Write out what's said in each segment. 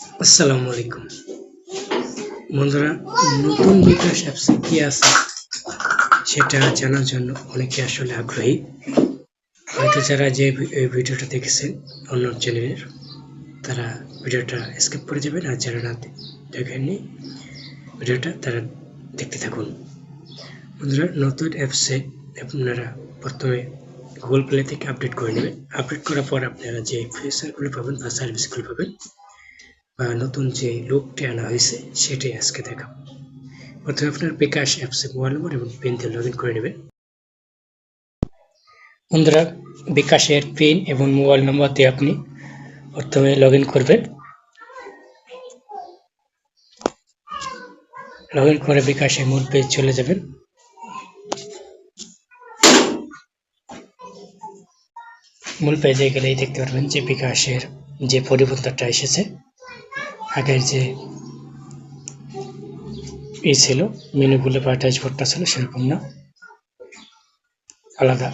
আসসালামু আলাইকুম। বন্ধুরা, নতুন বিকাশ অ্যাপসে কি আছে সেটা জানার জন্য অনেকে আসলে আগ্রহী। হয়তো যারা যে ভিডিওটা দেখেছেন, অন্য চ্যানেলের, তারা ভিডিওটা স্কিপ করে যাবেন, আর যারা না দেখেননি ভিডিওটা, তারা দেখতে থাকুন। বন্ধুরা, নতুন অ্যাপসে আপনারা প্রথমে গুগল প্লে থেকে আপডেট করে নেবেন। আপডেট করার পর আপনারা যে ফিচারগুলো পাবেন বা সার্ভিসগুলো পাবেন বা নতুন যে লোকটি আনা হয়েছে, সেটাই আজকে দেখাবো। প্রথমে আপনার বিকাশ অ্যাপসে মোবাইল নম্বর এবং পিন দিয়ে লগ করে নেবেন। বন্ধুরা, বিকাশের পিন এবং মোবাইল নম্বর দিয়ে আপনি প্রথমে লগ করবেন। লগ করে বিকাশে মূল পেজ চলে যাবেন। মূল পেজে গেলেই দেখতে পারবেন যে বিকাশের যে পরিবর্তনটা এসেছে। আগের যে ই ছিল মেনুগুলো বা ড্যাশবোর্ডটা ছিল, সেরকম না। আলাদা।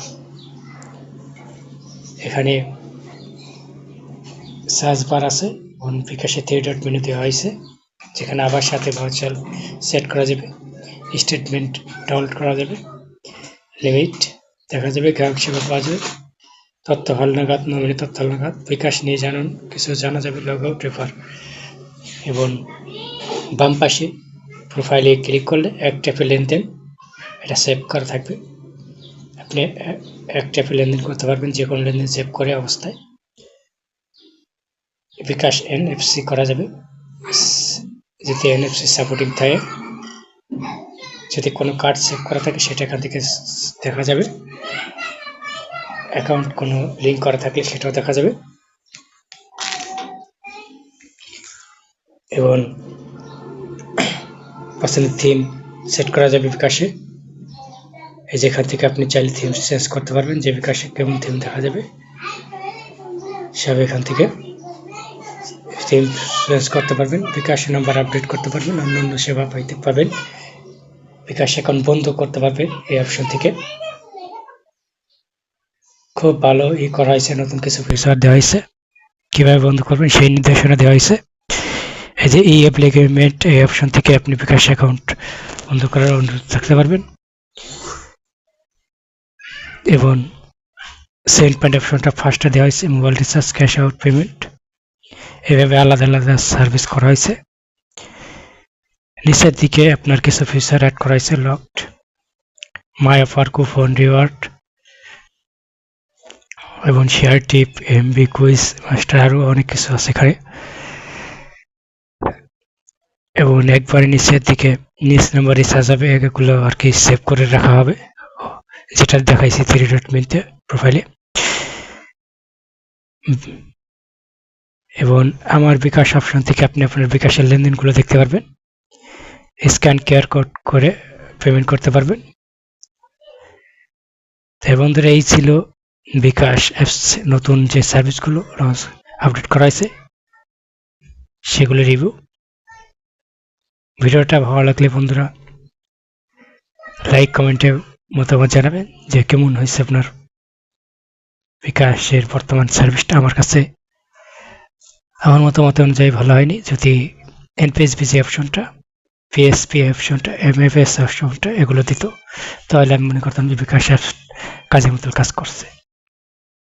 এখানে সার্চ আছে এবং বিকাশে থ্রি ডট মেনু দেওয়া হয়েছে, যেখানে আবার সাথে ভার্চুয়াল সেট করা যাবে স্টেটমেন্ট ডাউনলোড করা যাবে লিমিট দেখা যাবে গ্রাহক সেবা পাওয়া যাবে তথ্য হালনাগাদ নমিনি তথ্য হালনাগাদ বিকাশ নিয়ে জানুন, কিছু জানা যাবে লগ আউট রেফার এবং বাম পাশে প্রোফাইলে ক্লিক করলে এক ট্যাপে লেনদেন এটা সেভ করা থাকবে। আপনি এক ট্যাপে লেনদেন করতে পারবেন, যে কোনো লেনদেন সেভ করে অবস্থায়। বিকাশ এনএফসি করা যাবে। যদি এনএফসি সাপোর্টিং থাকে, যদি কোনো কার্ড সেভ করা থাকে, সেটা এখান থেকে দেখা যাবে। অ্যাকাউন্ট কোনো লিঙ্ক করা থাকলে সেটাও দেখা যাবে। এবং পছন্দের থিম সেট করা যাবে বিকাশে। এই যেখান থেকে আপনি চাইলে থিম চেঞ্জ করতে পারবেন, যে বিকাশে কেমন থিম দেখা যাবে, সব এখান থেকে থিম চেঞ্জ করতে পারবেন। বিকাশে নাম্বার আপডেট করতে পারবেন অন্যান্য সেবা পাইতে পাবেন বিকাশ অ্যাকাউন্ট বন্ধ করতে পারবেন এই অপশন থেকে। খুব ভালো ই করা হয়েছে, নতুন কিছু ফিচার দেওয়া হয়েছে। কীভাবে বন্ধ করবেন সেই নির্দেশনা দেওয়া হয়েছে। এই যে ই অ্যাপ্লিকেমেন্ট এই অপশন থেকে আপনি বিকাশ অ্যাকাউন্ট বন্ধ করার অনুরোধ থাকতে পারবেন। এবং সেন্ট পেমেন্ট অপশনটা ফার্স্টে দেওয়া হয়েছে mobile recharge cash out payment এভাবে আলাদা আলাদা সার্ভিস করা হয়েছে। নিচের দিকে আপনার কিছু ফিচার অ্যাড করা হয়েছে locked my offer coupon reward এবং share tip MB quiz master আরও অনেক কিছু আছে এখানে। এবং একবারে নিচের দিকে, নিচ নাম্বার রিচার্জ হবে এগুলো আর কি সেভ করে রাখা হবে। যেটা দেখাইছি থ্রি ডট মিনতে প্রোফাইলে এবং আমার বিকাশ অপশন থেকে আপনি আপনার বিকাশের লেনদেনগুলো দেখতে পারবেন। স্ক্যান কেয়ার কোড করে পেমেন্ট করতে পারবেন। তাই বন্ধুরা, এই ছিল বিকাশ অ্যাপস নতুন যে সার্ভিসগুলো আপডেট করা হয়েছে, সেগুলো রিভিউ ভিডিওটা ভালো লাগলে বন্ধুরা লাইক কমেন্টে মতামত জানাবেন যে কেমন হয়েছে আপনার বিকাশের বর্তমান সার্ভিসটা আমার কাছে। আমার মতামত অনুযায়ী ভালো হয়নি। যদি এনপিএসবি যে অপশনটা পিএসপি অপশনটা এম এফ এস অপশনটা এগুলো দিত, তাহলে আমি মনে করতাম যে বিকাশ কাজের মতো কাজ করছে।